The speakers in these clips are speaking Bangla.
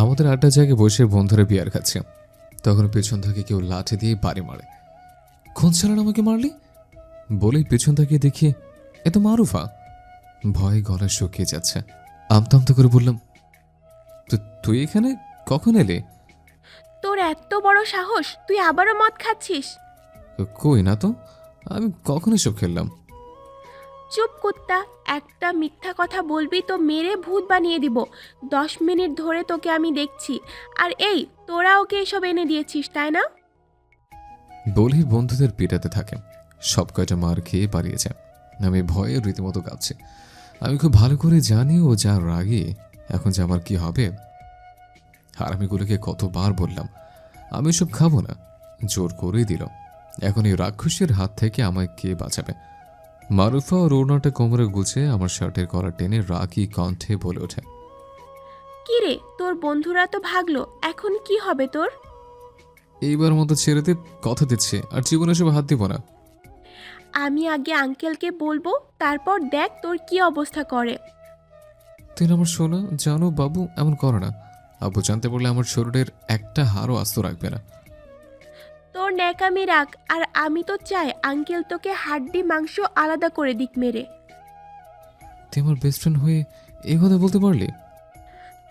আমাদের আড্ডা জায়গায় বসে বন্ধুরা বিয়ার খাচ্ছে। তখন পেছন থেকে কেউ লাঠি দিয়ে বাড়ি মারে। কোন ছেলেন আমাকে মারলি? বলেই পেছন থেকে দেখি এ তো মারুফা। ভয়ে গলা শুকিয়ে যাচ্ছে। আমতা আমতা করে বললাম "তু- তুই এখানে কখন এলে? তোর এত বড় সাহস তুই আবারও মদ খাচ্ছিস? কই না তো আমি কখন এসব খেললাম চুপ কুত্তা, একটা মিথ্যা কথা বলবি তো মেরে ভূত বানিয়ে দিব। দশ মিনিট ধরে তোকে আমি দেখছি। আর এই, তোরা ওকে এসব এনে দিয়েছিস, তাই না? বলেই বন্ধুদের পিটাতে থাকে সব কয়টা মার খেয়ে পালিয়েছে আমি ভয়ে রীতিমতো কাঁদছি। আমি খুব ভালো করে জানি ও যা রাগে, এখন যে আমার কি হবে। আর আমি গুলোকে কতবার বললাম, আমি সব খাব না। জোর করেই দিল। এখন এই রাক্ষসের হাত থেকে আমায় কে বাঁচাবে? মারুফা ও রৌনাটা কোমরে গুছে আমার শার্টের কলার টেনে রাগি কণ্ঠে বলে ওঠে কি রে তোর বন্ধুরা তো ভাগলো এখন কি হবে তোর? এইবার মতো ছেড়ে দে কথা দিচ্ছে আর জীবনে সব হাত দিব না। আমি আগে আঙ্কেলকে বলব তারপর দেখ তোর কি অবস্থা করে। তুই না আমার শোনা জানো বাবু এমন করো না। আব্বু জানতে পারলে আমার শরীরের একটা হাড়ও আস্ত রাখবে না। তোর ন্যাকামি রাখ আর আমি তো চাই আঙ্কেল তোকে হাড্ডি মাংস আলাদা করে দিক মেরে। তুই আমার বেস্ট ফ্রেন্ড হয়ে এই কথা বলতে পারলি?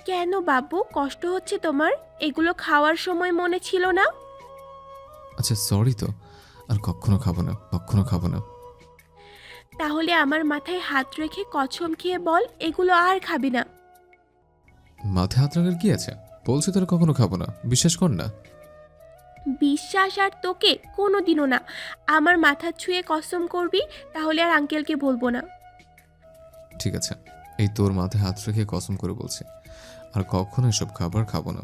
কেন বাবু? কষ্ট হচ্ছে তোমার? এগুলো খাওয়ার সময় মনে ছিল না? আচ্ছা সরি তো। আর কখনো খাব না কখনো খাব না। তাহলে আমার মাথায় হাত রেখে কছম খেয়ে বল এগুলো আর খাবি না। মাথায় হাত রাখার কি আছে? বলছি তোরা কখনো খাব না বিশ্বাস কর না। বিশ্বাস আর তোকে কোনো দিনও না। আমার মাথা ছুঁয়ে কসম করবি তাহলে আর আঙ্কেলকে বলব না। ঠিক আছে এই তোর মাথায় হাত রেখে কসম করে বলছি। আর কখনো এসব খাবার খাব না।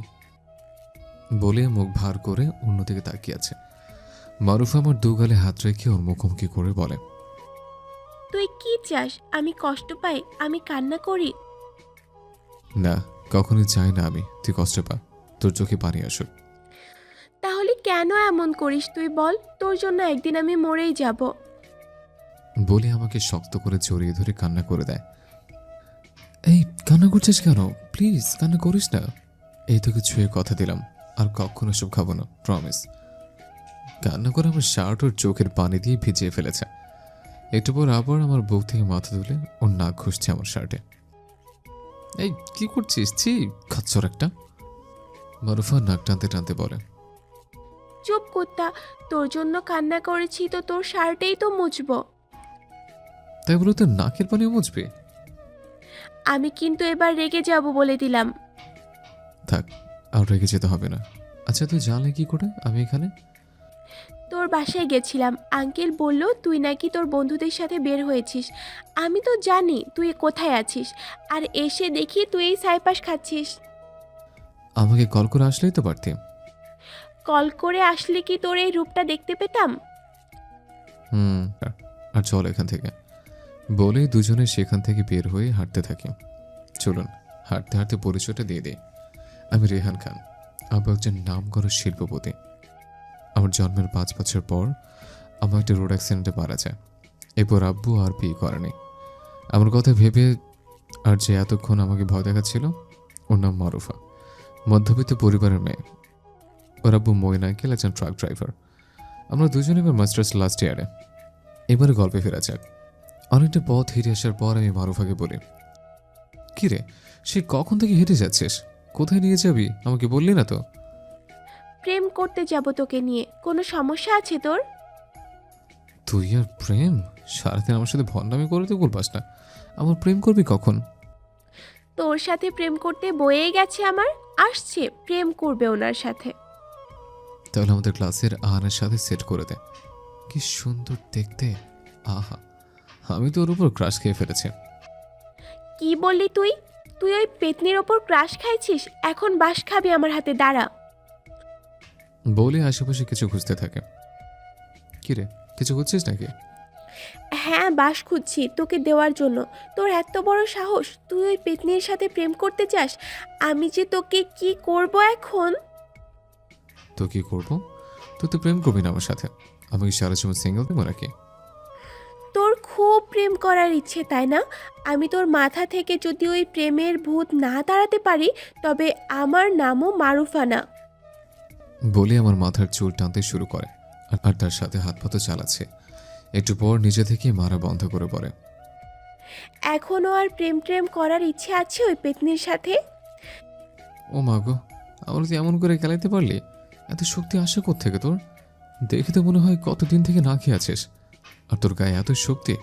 বলে মুখ ভার করে অন্যদিকে তাকিয়ে আছে। মারুফা আমার দু গালে হাত রেখে ওর মুখোমুখি করে বলে তুই কি চাস? আমি কষ্ট পাই আমি কান্না করি? না কখনোই চাই না আমি। তুই কষ্ট পা তোর চোখে পানি আসুক। কেন এমন করিস তুই বল? তোর জন্য একদিন আমি মরেই যাব। বলে আমাকে শক্ত করে জড়িয়ে ধরে কান্না করে দেয়। এই, কান্না করছিস কেন? প্লিজ, কান্না করিস না। এই তোকে ছুঁয়ে কথা দিলাম, আর কখনো সব খাব না প্রমিস কান্না করে আমার শার্ট ওর চোখের পানি দিয়ে ভিজিয়ে ফেলেছে। একটু পর আবার আমার বুক থেকে মাথা তুলে ওর নাক ঘুষছে আমার শার্টে। এই, কি করছিস? ছি, খাচ্ছর একটা। মারুফা নাক টানতে টানতে বলে চুপ কুত্তা তোর জন্য কান্না করেছি তো তোর শার্টেই তো মুছবো। তাই বলে তোর নাকের পানিও মুছবে? আমি কিন্তু এবার রেগে যাব বলে দিলাম। থাক আর রেগে যেতে হবে না। আচ্ছা তুই জানলে কি করে আমি এখানে? তোর বাসায় গেছিলাম। আঙ্কেল বলল তুই নাকি তোর বন্ধুদের সাথে বের হয়েছিস। আমি তো জানি তুই কোথায় আছিস। আর এসে দেখি তুই এই সাইপাস খাচ্ছিস। আমাকে কল করে আসলেই তো পারতি। কল করে আসলে কি তোর এই রূপটা দেখতে পেতাম? হুম, আর চল এখান থেকে। বলে দুজনে সেখান থেকে বের হয়ে হাঁটতে থাকি। চলুন, হাঁটতে হাঁটতে পরিচয়টা দিয়ে দিই। আমি রেহান খান আমি একজন নাম করা শিল্পপতি। আমার জন্মের পাঁচ বছর পর আমার একটা রোড অ্যাক্সিডেন্টে মারা যায়। এরপর আব্বু আর বিয়ে করেনি। আমার কথা ভেবে আর যে এতক্ষণ আমাকে ভয় দেখাচ্ছিল, ওর নাম মারুফা। মধ্যবিত্ত পরিবারের মেয়ে। ওর আব্বু মইনাইকেল একজন ট্রাক ড্রাইভার আমরা দুজনে এবার মাস্টার্স লাস্ট ইয়ারে এবারে গল্পে ফেরা যাক। অনেকটা পথ হেঁটে আসার পর আমি মারুফাকে বলি কি রে সে কখন থেকে হেঁটে যাচ্ছিস? কোথায় নিয়ে যাবি? আমাকে বললি না তো? প্রেম করতে যাব তোকে নিয়ে। কোনো সমস্যা আছে তোর? তুই আর প্রেম? সারাদিন আমার সাথে ভণ্ডামি করে তো বলবাস না। আমার প্রেম করবি কখন? তোর সাথে প্রেম করতে বয়েই গেছে আমার। আসছে প্রেম করবে ওনার সাথে। তাহলে আমাদের ক্লাসের আহানের সাথে সেট করে দে। কি সুন্দর দেখতে। আহা আমি তো ওর উপর ক্রাশ খেয়ে ফেলেছি। কি বললি তুই? তুই ওই পেতনির ওপর ক্রাশ খাইছিস? এখন বাস খাবি আমার হাতে দাঁড়া। বলে আশেপাশে কিছু খুঁজতে থাকে। কি রে কিছু খুঁজছিস নাকি? হ্যাঁ বাস খুঁজছি তোকে দেওয়ার জন্য। তোর এত বড় সাহস তুই ওই পেতনির সাথে প্রেম করতে চাস? আমি যে তোকে কি করব এখন? তো কি করব? তুই তো প্রেম করবি না আমার সাথে। আমি কি সারা সময় সিঙ্গেল দেবো নাকি? তোর খুব প্রেম করার ইচ্ছে তাই না? আমি তোর মাথা থেকে যদি ওই প্রেমের ভূত না তাড়াতে পারি তবে আমার নামও মারুফানা। বলে আমার মাথার চুল টানতে শুরু করে আর- আর তার সাথে হাত পাতো চালাচ্ছে। একটু পর নিজে থেকে মারা বন্ধ করে পড়ে। এখনও আর প্রেম প্রেম করার ইচ্ছে আছে ওই পেতনির সাথে? ও মা গো আমার তুই এমন করে খেলাইতে পারলি? এত শক্তি আসে থেকে তোর? দেখে তো মনে হয় কতদিন থেকে না খেয়ে আছিস। আর তোর গায়ে এত শক্তি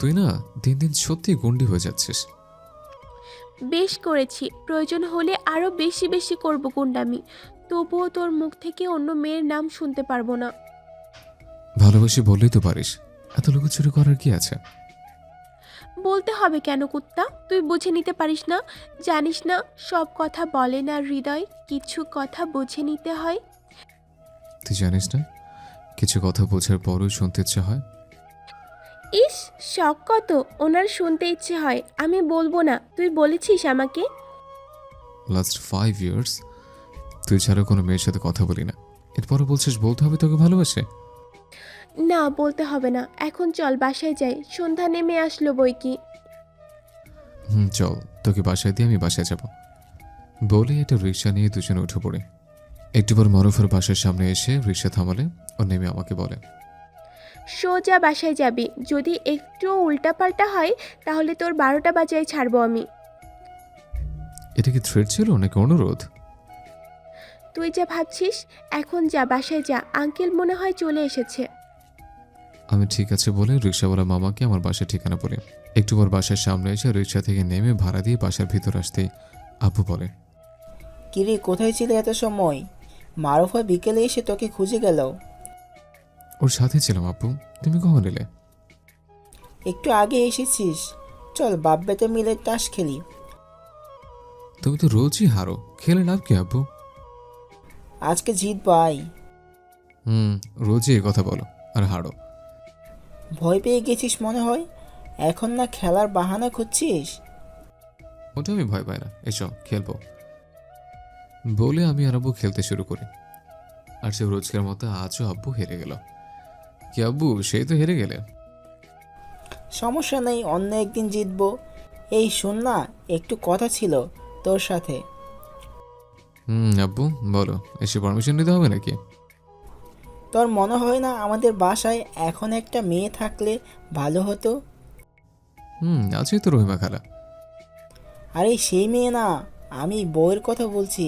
তুই না দিন দিন সত্যি গন্ডি হয়ে যাচ্ছিস। বেশ করেছি প্রয়োজন হলে আরও বেশি বেশি করব গুন্ডামি। তবুও তোর মুখ থেকে অন্য মেয়ের নাম শুনতে পারব না। ভালোবাসি বললেই তো পারিস এত লুকোচুরি করার কি আছে? বলতে হবে কেন কুত্তা? তুই বুঝে নিতে পারিস না? জানিস না সব কথা বলে না হৃদয় কিছু কথা বুঝে নিতে হয়। তুই জানিস না? কিছু কথা বোঝার পরও শুনতে ইচ্ছে হয়? ইস শখ কত? ওনার শুনতে ইচ্ছে হয়। আমি বলব না। তুই বলেছিস আমাকে? লাস্ট ফাইভ ইয়ার্স তুই ছাড়া কোনো মেয়ের সাথে কথা বলি না। এরপরও বলছিস বলতে হবে তোকে ভালোবাসে? না বলতে হবে না। এখন চল বাসায় যাই। সন্ধ্যা নেমে আসলো বই কি হুম চল। তোকে বাসায় দিয়ে আমি বাসায় যাব। বলে এটা রিক্সা নিয়ে দুজনে উঠে পড়ি। একটু পর মারুফের বাসার সামনে এসে রিক্সা থামালে ও নেমে আমাকে বলে। সোজা বাসায় যাবি। যদি একটু উল্টাপাল্টা হয় তাহলে তোর বারোটা বাজায় ছাড়বো আমি। এটা কি থ্রেড ছিল নাকি অনুরোধ? তুই যা ভাবছিস এখন যা বাসায় যা। আঙ্কেল মনে হয় চলে এসেছে। আমি ঠিক আছে বলে রিক্সাওয়ালা মামাকে আমার বাসার ঠিকানা বলি। একটু পর বাসার সামনে এসে রিক্সা থেকে নেমে ভাড়া দিয়ে বাসার ভিতর আসতেই আব্বু বলে কিরে কোথায় ছিলে এত সময়? মারুফা বিকেলে এসে তোকে খুঁজে গেল। ওর সাথে ছিলাম আব্বু। তুমি কখন এলে? একটু আগে এসেছিস। চল বাপ বেতে মিলে তাস খেলি। তুমি তো রোজই হারো। খেলে লাভ কি আব্বু? আজকে জিত পাই হুম রোজই কথা বলো আর হারো। ভয় পেয়ে গেছিস মনে হয়? এখন না খেলার বাহানা খুঁজছিস? ওটা আমি ভয় পাই না। এসো খেলব। বলে আমি আর আব্বু খেলতে শুরু করি। আর সে রোজকার মতো আজও আব্বু হেরে গেল। কি আব্বু সেই তো হেরে গেলে। সমস্যা নেই অন্য একদিন জিতবো। এই শোন না একটু কথা ছিল তোর সাথে। হুম আব্বু বলো এসে পারমিশন নিতে হবে নাকি? তোর মনে হয় না আমাদের বাসায় এখন একটা মেয়ে থাকলে ভালো হতো? হুম আছে তো রহিমা খালা। আরে সেই মেয়ে না আমি বউয়ের কথা বলছি।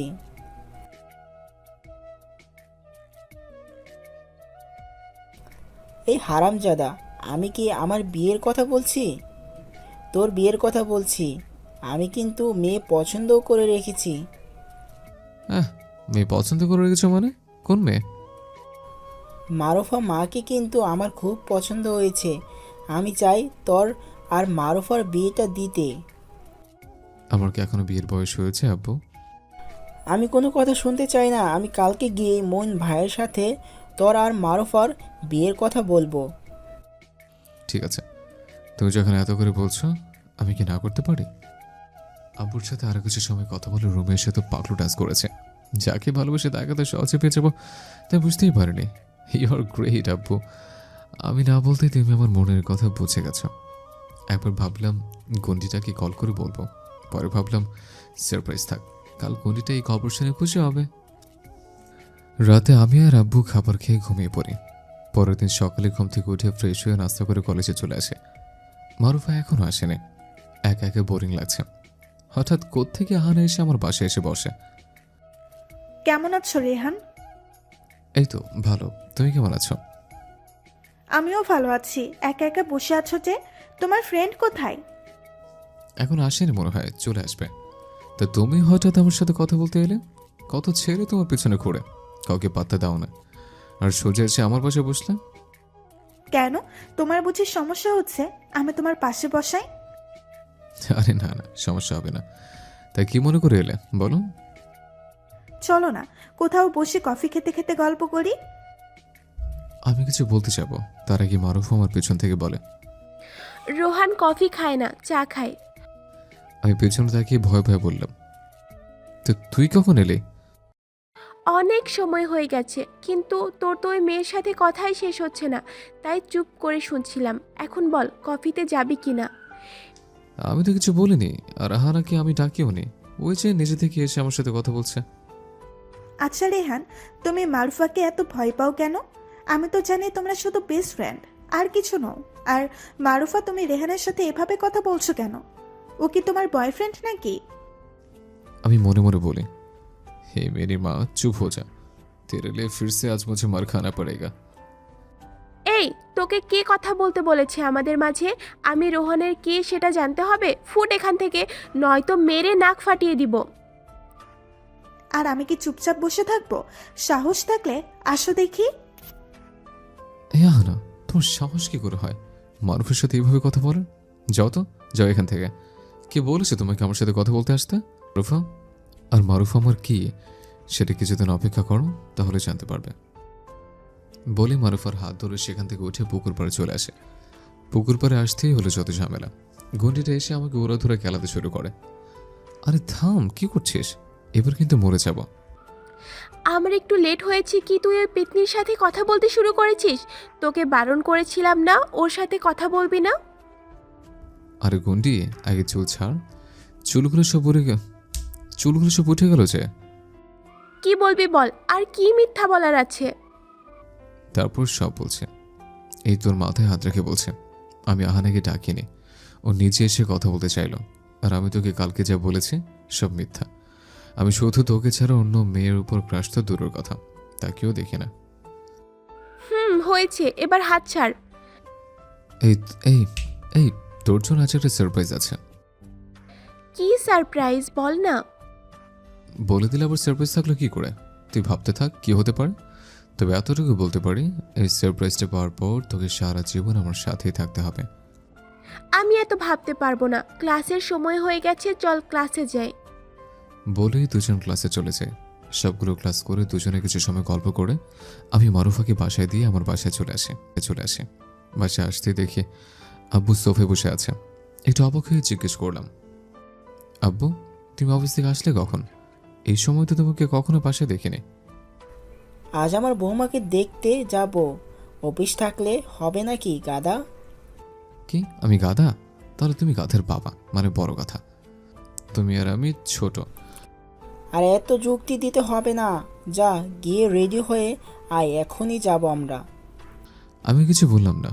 এই হারামজাদা আমি কি আমার বিয়ের কথা বলছি? তোর বিয়ের কথা বলছি আমি কিন্তু মেয়ে পছন্দও করে রেখেছি। মেয়ে পছন্দ করে রেখেছো মানে? কোন মেয়ে? মারুফা মাকে কিন্তু আমার খুব পছন্দ হয়েছে। আমি চাই তোর আর মারুফার বিয়েটা দিতে। আমার কি এখনও বিয়ের বয়স হয়েছে আব্বু? আমি কোনো কথা শুনতে চাই না। আমি কালকে গিয়ে মন ভাইয়ের সাথে তোর আর মারুফার বিয়ের কথা বলব। ঠিক আছে। তুমি যখন এত করে বলছো আমি কি না করতে পারি? আব্বুর সাথে আরও কিছু সময় কথা বলে রুমে এসে তো পাগলু ডান্স করেছে। যাকে ভালোবেসে তাকে তো সহজে পেয়ে যাব তাই বুঝতেই পারিনি। ইউ আর গ্রেট আব্বু। আমি না বলতেই তুমি আমার মনের কথা বুঝে গেছো। একবার ভাবলাম গন্ডিটাকে কল করে বলব। পরে ভাবলাম সারপ্রাইজ থাক, কাল গন্ডিটা এই খবর শুনে খুশি হবে। রাতে আমি আর আব্বু খাবার খেয়ে ঘুমিয়ে পড়ি। পরের দিন সকালে ঘুম থেকে উঠে ফ্রেশ হয়ে নাস্তা করে কলেজে চলে আসে। মারুফা এখনও আসেনি। একা একা বোরিং লাগছে। হঠাৎ কোত্থেকে আহানা এসে আমার বাসায় এসে বসে। কেমন আছো রেহান? এই তো ভালো। তুমি কেমন আছো? আমিও ভালো আছি। একা একা বসে আছো যে তোমার ফ্রেন্ড কোথায়? এখন আসেনি মনে হয় চলে আসবে। তা তুমি হঠাৎ আমার সাথে কথা বলতে এলে? কত ছেড়ে তোমার পেছনে ঘুরে কাউকে পাত্তা দাও না। আর সোজা এসে আমার পাশে বসলে? কেন? তোমার বুঝি সমস্যা হচ্ছে? আমি তোমার পাশে বসাই? আরে না না সমস্যা হবে না। তাই কি মনে করে এলে বলো? চলো না কোথাও বসে কফি খেতে খেতে গল্প করি। আমি কিছু বলতে যাব তার আগে মারুফ আমার পেছন থেকে বলে। রোহান কফি খায় না চা খায়। আমি পেছনে তাকিয়ে ভয় ভয় বললাম তো তুই কখন এলি? অনেক সময় হয়ে গেছে কিন্তু তোর তো ওই মেয়ের সাথে কথাই শেষ হচ্ছে না তাই চুপ করে শুনছিলাম। এখন বল কফিতে যাবি কি না? আমি তো কিছু বলিনি আর আহানাকে আমি ডাকিও নি ওই যে নিজে থেকে এসে আমার সাথে কথা বলছে। আচ্ছা রেহান তুমি মারফাকে এত ভয় পাও কেন? আমি তো জানি তোমরা শুধু বেস্ট ফ্রেন্ড আর কিছু নও। আর মারুফা তুমি রেহানের সাথে এভাবে কথা বলছো কেন? ও কি তোমার বয়ফ্রেন্ড নাকি? আমি মনে মনে বলি হে মেরি মা চুপ হো যা। তেরে লিয়ে ফির সে আজ মুঝে মার খানা পড়েগা। এই তোকে কে কথা বলতে বলেছে আমাদের মাঝে? আমি রোহনের কে সেটা জানতে হবে? ফুট এখান থেকে নয়তো মেরে নাক ফাটিয়ে দিব। আর আমি কি চুপচাপ বসে থাকব? সাহস থাকলে আসো দেখি। এ তোমার সাহস কি করে হয়? মারুফের সাথে এইভাবে কথা বলে যাও তো, যাও এখান থেকে। কে বলেছে তোমাকে আমার সাথে কথা বলতে আসতে? মারুফা? আর মারুফা আমার কি? সেটা কিছুদিন অপেক্ষা করো, তাহলে জানতে পারবে। বলে মারুফার হাত ধরে সেখান থেকে উঠে পুকুর পাড়ে চলে আসে। পুকুর পাড়ে আসতেই হলো যত ঝামেলা। গন্ডিটা এসে আমাকে ওরা ধরে খেলাতে শুরু করে। আরে থাম, কি করছিস? এবার কিন্তু মরে যাব। আমার একটু লেট হয়েছে কি তুই ওই পেতনির সাথে কথা বলতে শুরু করেছিস? তোকে বারণ করেছিলাম না ওর সাথে কথা বলবি না? আরে গন্ডি আগে চুল ছাড়। চুলগুলো সব উঠে গেল চুলগুলো সব উঠে গেল যে। কি বলবি বল আর কি মিথ্যা বলার আছে? তারপর সব বলছে। এই তোর মাথায় হাত রেখে বলছে আমি আহানাকে ডাকিনি। ও নিজে এসে কথা বলতে চাইলো। আর আমি তোকে কালকে যা বলেছি সব মিথ্যা। আমি শুধু তোকে ছাড়া অন্য মেয়ের উপর ক্রাশ তো দূরের কথা তাকেও দেখি না। হুম হয়েছে এবার হাত ছাড়। এই এই এই তোর জন্য আজ একটা সারপ্রাইজ আছে। কি সারপ্রাইজ বল না। বলে দিলে আবার সারপ্রাইজ থাকল কি করে? তুই ভাবতে থাক কি হতে পারে? তবে এতটুকু বলতে পারি এই সারপ্রাইজটা পাওয়ার পর তোকে সারা জীবন আমার সাথেই থাকতে হবে। আমি এত ভাবতে পারব না। ক্লাসের সময় হয়ে গেছে চল ক্লাসে যাই। বলেই দুজন ক্লাসে চলে যায় সবগুলো ক্লাস করে দুজনে কিছু সময় গল্প করে আমি মারুফাকে বাসায় দিয়ে আমার বাসায় চলে আসি চলে আসি। বাসায় আসতে দেখি আব্বু সোফে বসে আছে। একটু অবাক হয়ে জিজ্ঞেস করলাম আব্বু তুমি অফিস থেকে আসলে কখন? এই সময় তো তোমাকে কখনো বাসায় দেখিনি। আজ আমার বৌমাকে দেখতে যাব। অফিস থাকলে হবে নাকি গাদা কি? আমি গাধা? তাহলে তুমি গাধের বাবা মানে বড় কথা। তুমি আর আমি ছোট। আর এত যুক্তি দিতে হবে না। যা গিয়ে রেডি হয়ে আয় এখনই যাব আমরা। আমি কিছু বললাম না।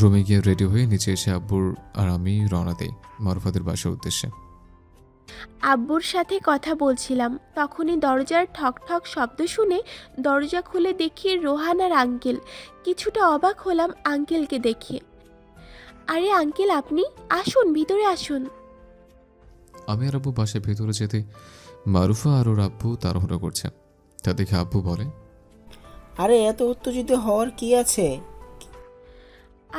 রুমে গিয়ে রেডি হয়ে নিচে এসে আব্বুর আর আমি রওনা দেই মারুফাদের বাসার উদ্দেশ্যে। আব্বুর সাথে কথা বলছিলাম। তখনই দরজার ঠক ঠক শব্দ শুনে দরজা খুলে দেখি রোহান আর আঙ্কেল। কিছুটা অবাক হলাম আঙ্কেলকে দেখে। আরে আঙ্কেল আপনি আসুন ভিতরে আসুন। আমি আর আব্বু বাসায় ভেতরে যেতে মারুফা আর ওর আব্বু তাড়াহুড়ো করছে। তা দেখে আব্বু বলে আরে এত উত্তেজিত হওয়ার কি আছে?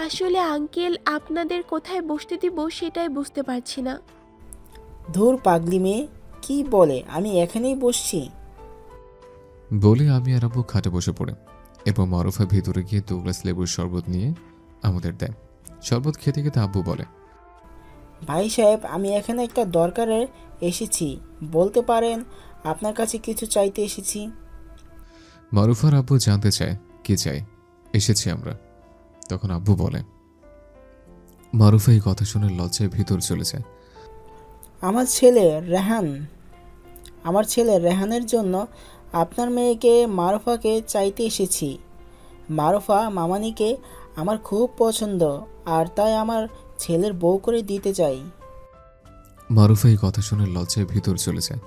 আসলে আঙ্কেল আপনাদের কোথায় বসতে দিব সেটাই বুঝতে পারছি না। ধুর পাগলি মেয়ে কি বলে? আমি এখানেই বসছি। বলে আমি আর আব্বু খাটে বসে পড়ে এবং মারুফা ভেতরে গিয়ে দু গ্লাস লেবুর শরবত নিয়ে আমাদের দেয়। শরবত খেতে খেতে আব্বু বলে ভাই সাহেব আমি এখানে একটা দরকারে এসেছি। বলতে পারেন আপনার কাছে কিছু চাইতে এসেছি। মারুফার আব্বু জানতে চায় কি চাই? এসেছি আমরা। তখন আব্বু বলে মারুফা এই কথা শুনে লজ্জায় ভিতর চলে যায়। আমার ছেলে রেহান আমার ছেলে রেহানের জন্য আপনার মেয়েকে মারুফাকে চাইতে এসেছি। মারুফা মামানিকে আমার খুব পছন্দ আর তাই আমার ছেলের বউ করে দিতে চাই। মারুফা এই কথা শুনে লজ্জায় ভিতর চলে যায়।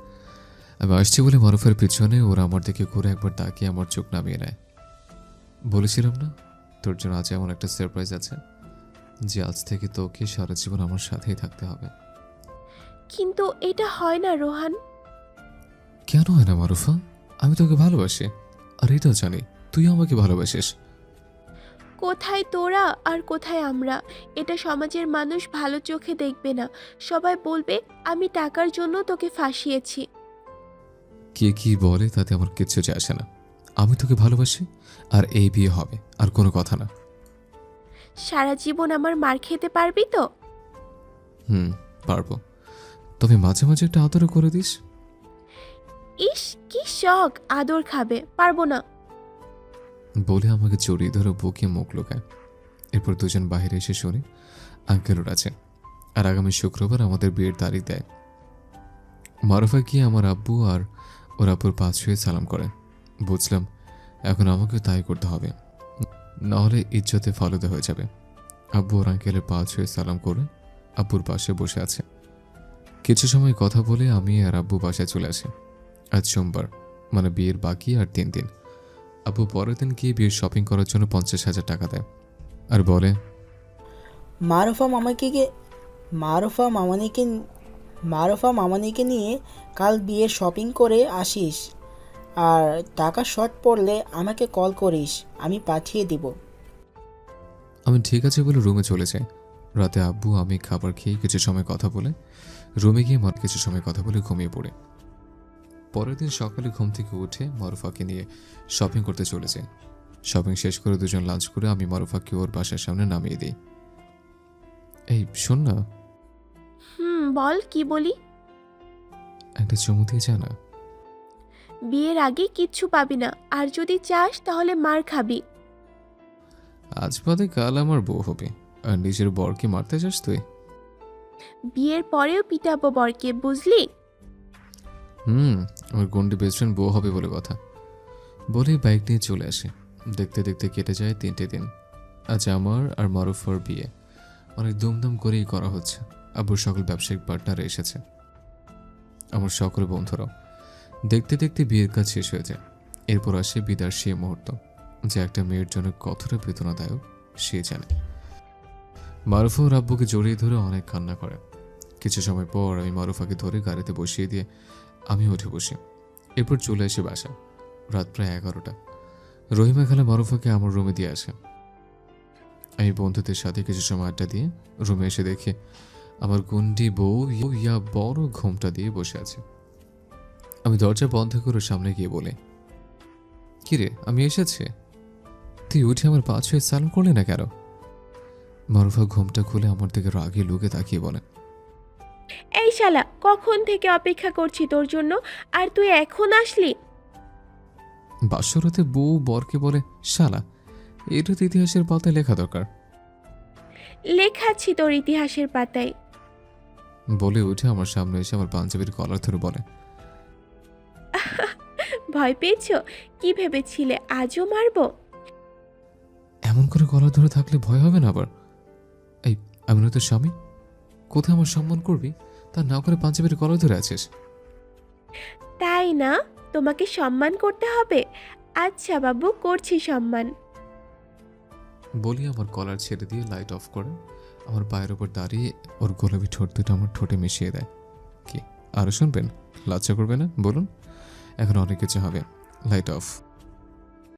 আমি আসছি বলে মারুফের পিছনে ওরা আমার দিকে ঘুরে একবার তাকিয়ে আমার চোখ নামিয়ে নেয়। বলেছিলাম না? তোর জন্য আজ এমন একটা সারপ্রাইজ আছে যে আজ থেকে তোকে সারা জীবন আমার সাথেই থাকতে হবে। কিন্তু এটা হয় না রোহান। কেন হয় না মারুফা? আমি তোকে ভালোবাসি। আর এটাও জানি তুই আমাকে ভালোবাসিস। কোথায় তোরা আর কোথায় আমরা? এটা সমাজের মানুষ ভালো চোখে দেখবে না। সবাই বলবে আমি টাকার জন্য তোকে ফাঁসিয়েছি। কে কি বলে তাতে আমার কিচ্ছু যায় আসে না। আমি তোকে ভালোবাসি আর এই বিয়ে হবে আর কোনো কথা না। সারা জীবন আমার মার খেতে পারবি তো? হুম পারব। তবে মাঝে মাঝে একটা আদরও করে দিস। ইস কি শখ! আদর খাবে পারব না। বলে আমাকে জড়িয়ে ধরে বুকে মুখ লুকায়। এরপর দুজন বাইরে এসে শুনি আঙ্কেল আছে আর আগামী শুক্রবার আমাদের বিয়ের তারিখ দেয়। মারুফা গিয়ে আমার আব্বু আর ওর আব্বুর পা ছুঁয়ে সালাম করে। বুঝলাম, এখন আমাকেও তাই করতে হবে। নাহলে ইজ্জতে ফালুদা হয়ে যাবে। আব্বু ওর আঙ্কেলের পা ছুঁয়ে সালাম করে আব্বুর পাশে বসে আছে। কিছু সময় কথা বলে আমি আর আব্বু বাসায় চলে আসি। আজ সোমবার মানে বিয়ের বাকি আর তিন দিন। আব্বু পরের দিন গিয়ে বিয়ের শপিং করার জন্য পঞ্চাশ হাজার টাকা দেয় আর বলে মারুফা মামাকে গে- মারুফা মামানিকে মারুফা মামানিকে নিয়ে কাল বিয়ের শপিং করে আসিস। আর টাকা শর্ট পড়লে আমাকে কল করিস আমি পাঠিয়ে দিব। আমি ঠিক আছে বলে রুমে চলে যাই। রাতে আব্বু আমি খাবার খেয়ে কিছু সময় কথা বলে রুমে গিয়ে মন কিছু সময় কথা বলে ঘুমিয়ে পড়ে। পরের দিন সকালে ঘুম থেকে উঠে মারুফাকে নিয়ে শপিং করতে চলে যাই শপিং শেষ করে দুজন লাঞ্চ করে আমি মারুফাকে ওর বাসার সামনে নামিয়ে দিই। এই শোন না। হুম বল কি বলি? একটা চুমু দিয়ে যা না। বিয়ের আগে কিচ্ছু পাবি না আর যদি চাস তাহলে মার খাবি। আজ বাদে কাল আমার বউ হবে আর নিজের বরকে মারতে চাস তুই? বিয়ের পরেও পিটাবো বরকে বুঝলি? হুম আমার গন্ডি বেস্ট বউ হবে বলে কথা। বলেই বাইক নিয়ে চলে আসে। দেখতে দেখতে কেটে যায় তিনটে দিন। আজ আমার আর মারুফার বিয়ে। অনেক দুমদাম করেই করা হচ্ছে। আব্বুর সকল ব্যবসায়িক পার্টনার এসেছে। আমার সকল বন্ধুরাও। দেখতে দেখতে বিয়ের কাজ শেষ হয়ে যায়। এরপর আসে বিদার সে মুহূর্ত, যে একটা মেয়ের জন্য কতটা বেদনাদায়ক সে জানে। মারুফা ওর আব্বুকে জড়িয়ে ধরে অনেক কান্না করে। কিছু সময় পর আমি মারুফাকে ধরে গাড়িতে বসিয়ে দিয়ে আমি উঠে বসি। এরপর চলে আসি বাসা রাত প্রায় এগারোটা। রহিমা খালা মারুফাকে আমার রুমে দিয়ে আসে। আমি বন্ধুদের সাথে কিছু সময় আড্ডা দিয়ে রুমে এসে দেখি আমার গুন্ডি বউ ইয়া বড় ঘোমটা দিয়ে বসে আছে। আমি দরজা বন্ধ করে সামনে গিয়ে বলে কিরে আমি এসেছি? তুই উঠে আমার পা ছুঁয়ে সালাম করলি না কেন? মারুফা ঘুমটা খুলে আমার দিকে রাগে লুকে তাকিয়ে বলে শালা কখন থেকে অপেক্ষা করছি তোর জন্য? আর তুই এখন আসলি? বাসরতে বউ বরকে বলে শালা এটা তো ইতিহাসের পাতায় লেখা দরকার। লেখাচ্ছি তোর ইতিহাসের পাতায়। বলে উঠে আমার সামনে এসে আমার পাঞ্জাবির কলার ধরে বলে ভয় পেয়েছ? কি ভেবেছিলে আজও মারবো? এমন করে কলার ধরে থাকলে ভয় হবে না আবার? এই আমি না তোর স্বামী? কোথায় আমার সম্মান করবি? তা না করে পাঞ্জাবির কলার ধরে আছিস। তাই না? তোমাকে সম্মান করতে হবে। আচ্ছা বাবু করছি সম্মান। বলি আমার কলার ছেড়ে দিয়ে লাইট অফ করে আমার পায়ের ওপর দাঁড়িয়ে ওর গোলাপি ঠোঁট দুটো আমার ঠোঁটে মিশিয়ে দেয়। কি আরও শুনবেন? লজ্জা করবে না? বলুন। এখন অনেক কিছু হবে। Light off